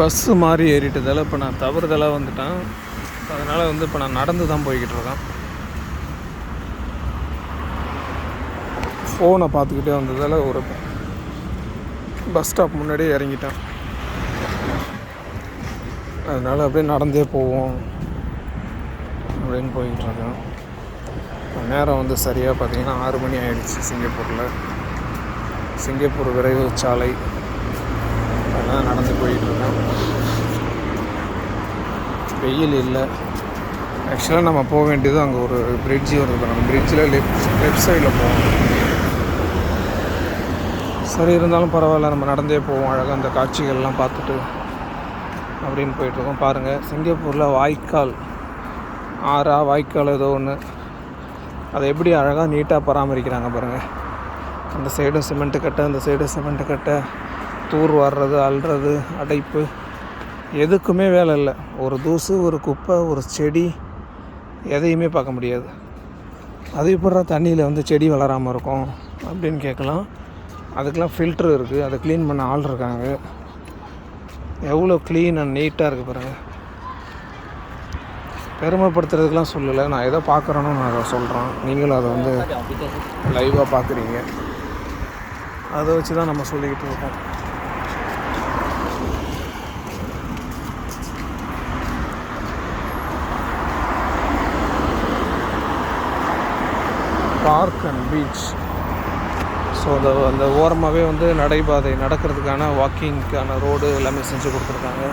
Bus மாதிரி ஏறிட்டதால் இப்போ நான் தவறுதலாக வந்துட்டேன். அதனால் வந்து இப்போ நான் நடந்து தான் போய்கிட்டு இருக்கேன். ஃபோனை பார்த்துக்கிட்டே வந்ததால் ஒரு பஸ் ஸ்டாப் முன்னாடியே இறங்கிட்டேன். அதனால் அப்படியே நடந்தே போவோம் அப்படின்னு போய்கிட்டு இருக்கேன். நேரம் வந்து சரியாக பார்த்திங்கன்னா ஆறு மணி ஆயிடுச்சு சிங்கப்பூரில். சிங்கப்பூர் விரைவு சாலை. அதெல்லாம் நடந்து போயிட்டுருக்கேன் வெயில் இல்லை. ஆக்சுவலாக நம்ம போக வேண்டியது அங்கே ஒரு பிரிட்ஜு வருது நம்ம பிரிட்ஜில் லெஃப்ட் லெஃப்ட் சைடில் போவோம். சரி இருந்தாலும் பரவாயில்ல. நம்ம நடந்தே போவோம். அழகாக அந்த காட்சிகள்லாம் பார்த்துட்டு அப்படின்னு போயிட்டுருக்கோம். பாருங்கள் சிங்கப்பூரில் வாய்க்கால். ஆறா வாய்க்கால் ஏதோ ஒன்று அதை எப்படி அழகாக நீட்டாக பராமரிக்கிறாங்க பாருங்கள் அந்த சைடும் சிமெண்ட்டு கட்டை அந்த சைடும் சிமெண்ட்டு கட்டை. தூர் வர்றது அள்ளுறது அடைப்பு. எதுக்குமே வேலை இல்லை. ஒரு தூசு ஒரு குப்பை ஒரு செடி எதையுமே பார்க்க முடியாது. அது எப்படா தண்ணியில் வந்து செடி வளராமல் இருக்கும் அப்படின்னு கேட்கலாம். அதுக்கெலாம் ஃபில்ட்ரு இருக்குது அதை க்ளீன் பண்ண ஆள் இருக்காங்க. எவ்வளோ க்ளீன் அண்ட் நீட்டாக இருக்குது பாருங்கள் பெருமைப்படுத்துறதுக்கெலாம் சொல்லலை. நான் எதை பார்க்குறேனோ நான் அதை சொல்கிறேன் நீங்களும் அதை வந்து லைவாக பார்க்குறீங்க. அதை வச்சு தான் நம்ம சொல்லிக்கிட்டு இருக்கோம். Park and beach. ஸோ அந்த அந்த ஓரமாகவே வந்து நடைபாதை நடக்கிறதுக்கான வாக்கிங்க்கான ரோடு எல்லாமே செஞ்சு கொடுத்துருக்காங்க.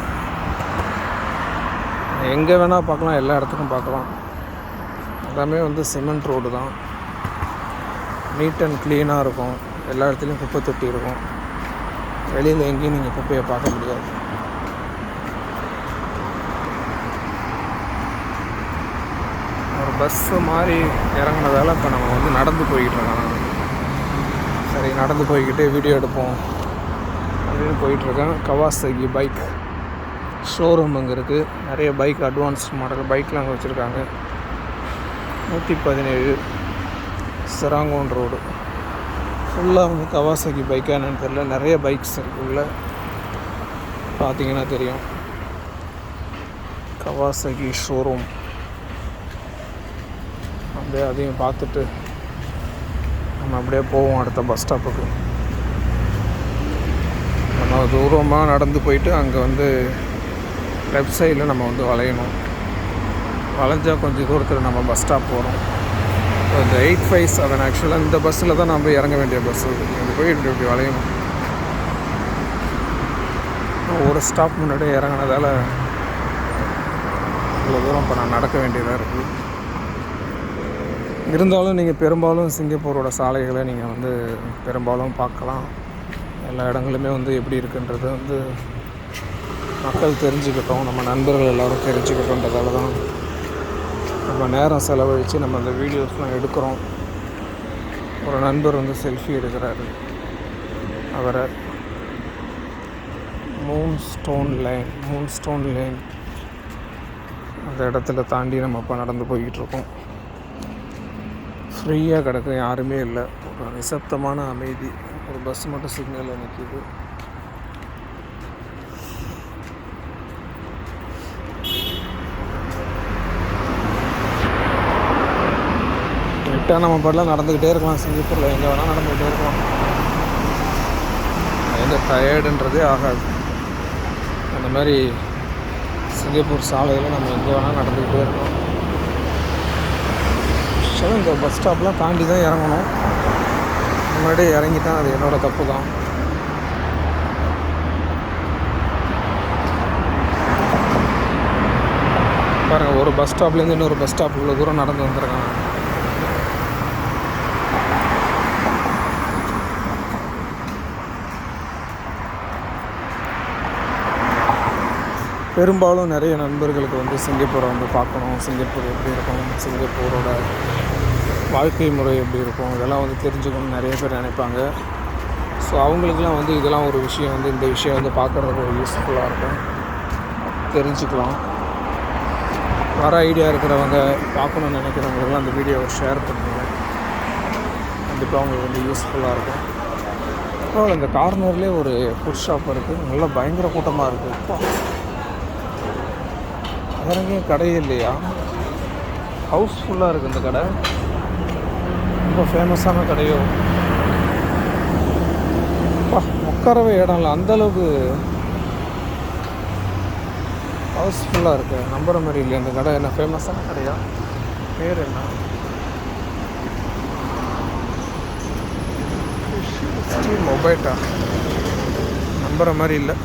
எங்கே வேணால் பார்க்கலாம் எல்லா இடத்துக்கும் பார்க்கலாம். எல்லாமே வந்து சிமெண்ட் ரோடு தான். நீட் அண்ட் க்ளீனாக இருக்கும். எல்லா இடத்துலையும் குப்பை தொட்டி இருக்கும். வெளியில் எங்கேயும் நீங்கள் குப்பையை பார்க்க முடியாது ஒரு பஸ்ஸு மாதிரி இறங்கினதால இப்போ நம்ம வந்து நடந்து போய்கிட்டு இருக்கோம். சரி நடந்து போய்கிட்டு வீடியோ எடுப்போம். அப்படின்னு போயிட்டுருக்கேன் கவாசகி பைக் ஷோரூம் அங்கே இருக்குது நிறைய பைக் அட்வான்ஸ் மாடல் பைக்லாம் அங்கே வச்சுருக்காங்க. நூற்றி பதினேழு சிராங்கோன் ரோடு ஃபுல்லாக வந்து கவாசகி பைக்கா என்னென்னு தெரியல. நிறைய பைக்ஸ் இருக்குள்ள பார்த்தீங்கன்னா தெரியும். கவாசகி ஷோரூம் அப்படியே அதையும் பார்த்துட்டு நம்ம அப்படியே போவோம் அடுத்த பஸ் ஸ்டாப்புக்கு நம்ம தூரமாக நடந்து போயிட்டு அங்கே வந்து லெஃப்ட் சைடில் நம்ம வந்து வளையணும். வளைஞ்சால் கொஞ்சம் தூரத்தில் நம்ம பஸ் ஸ்டாப் போகிறோம் இந்த எயிட் ஃபைவ் செவன் ஆக்சுவலாக இந்த பஸ்ஸில் தான் நம்ம இறங்க வேண்டிய பஸ் இது போய் இப்படி இப்படி வளையணும். ஒரு ஸ்டாப் முன்னாடியே இறங்கினதால இவ்வளோ தூரம் இப்போ நான் நடக்க வேண்டியதாக இருக்குது இருந்தாலும் நீங்கள் பெரும்பாலும் சிங்கப்பூரோட சாலைகளை நீங்கள் வந்து பெரும்பாலும் பார்க்கலாம். எல்லா இடங்களுமே வந்து எப்படி இருக்குன்றது வந்து மக்கள் தெரிஞ்சுக்கிட்டோம். நம்ம நண்பர்கள் எல்லோரும் தெரிஞ்சுக்கிட்டோன்றதால தான் நம்ம நேரம் செலவழித்து நம்ம அந்த வீடியோஸ்லாம் எடுக்கிறோம். ஒரு நண்பர் வந்து செல்ஃபி எடுக்கிறாரு. அவரை moon stone line moon stone line அந்த இடத்துல தாண்டி நம்ம இப்போ நடந்து போய்கிட்டு இருக்கோம். ஃப்ரீயாக கிடக்கும் யாருமே இல்லை. ஒரு நிசப்தமான அமைதி. ஒரு பஸ் மட்டும் சிக்னலில் நிற்கிது கரெக்டாக நம்ம பாட்டில் நடந்துக்கிட்டே இருக்கலாம். சிங்கப்பூரில் எங்கே வேணால் நடந்துக்கிட்டே இருக்கலாம். எந்த டயர்டுன்றதே ஆகாது. அந்த மாதிரி சிங்கப்பூர் சாலையில் நம்ம எங்கே வேணால் நடந்துக்கிட்டே இருக்கோம் ஆக்சுவலாக இந்த பஸ் ஸ்டாப்லாம் தாண்டி தான் இறங்கணும். முன்னாடியே இறங்கிட்டேன் அது என்னோடய தப்பு தான். பாருங்கள் ஒரு பஸ் ஸ்டாப்லேருந்து இன்னொரு பஸ் ஸ்டாப் இவ்வளோ தூரம் நடந்து வந்திருக்காங்க. பெரும்பாலும் நிறைய நண்பர்களுக்கு வந்து சிங்கப்பூரை வந்து பார்க்கணும். சிங்கப்பூர் எப்படி இருக்கணும் சிங்கப்பூரோட வாழ்க்கை முறை எப்படி இருக்கும்? இதெல்லாம் வந்து தெரிஞ்சுக்கணும்னு நிறைய பேர் நினைப்பாங்க. ஸோ அவங்களுக்குலாம் வந்து இதெல்லாம் ஒரு விஷயம் வந்து இந்த விஷயம் வந்து பார்க்குறதுக்கு ஒரு யூஸ்ஃபுல்லாக இருக்கும். தெரிஞ்சுக்கலாம். வர ஐடியா இருக்கிறவங்க பார்க்கணுன்னு நினைக்கிறவங்களுக்குலாம் அந்த வீடியோவை ஷேர் பண்ணுங்கள் கண்டிப்பாக அவங்களுக்கு வந்து யூஸ்ஃபுல்லாக இருக்கும். பரவாயில்ல இந்த கார்னர்லேயே ஒரு ஃபுட் ஷாப் இருக்குது நல்லா பயங்கர கூட்டமாக இருக்குது அப்பா. எங்கேயும் கடையே இல்லையா? ஹவுஸ்ஃபுல்லாக இருக்குது இந்த கடை. ரொம்ப ஃபேமஸான கடையோ? அப்பா உட்காரவே இடம் இல்லை. அந்தளவுக்கு ஹவுஸ்ஃபுல்லாக இருக்குது நம்புற மாதிரி இல்லையா அந்த கடை? என்ன ஃபேமஸான கடையா? பேர் என்ன? மொபைட்டா நம்புற மாதிரி இல்லை.